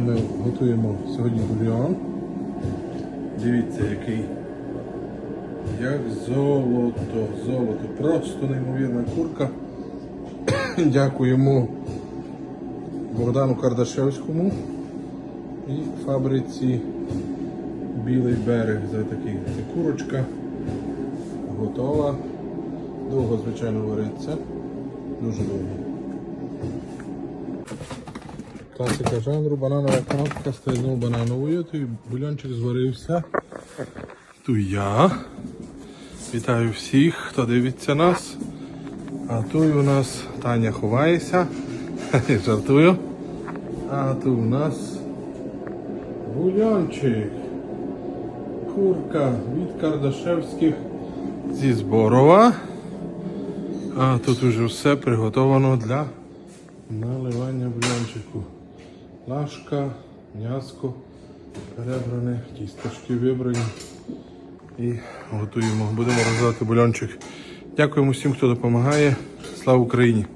Ми готуємо сьогодні бульйон. Дивіться, який. Як золото, золото. Просто неймовірна курка. Дякуємо Богдану Кардашевському і фабриці Білий берег за такий. Це курочка готова. Довго, звичайно, вариться. Дуже довго. Класика жанру, бананова кнопка, стрільнув банановою, той бульончик зварився. Ту я. Вітаю всіх, хто дивиться нас. А тут у нас Таня ховається. Жартую. А тут у нас бульончик. Курка від Кардашевських зі Зборова. А тут уже все приготовано для наливання бульончику. Лашка, м'яско перебране, кісточки вибрані. І готуємо. Будемо розвивати бульончик. Дякуємо всім, хто допомагає. Слава Україні!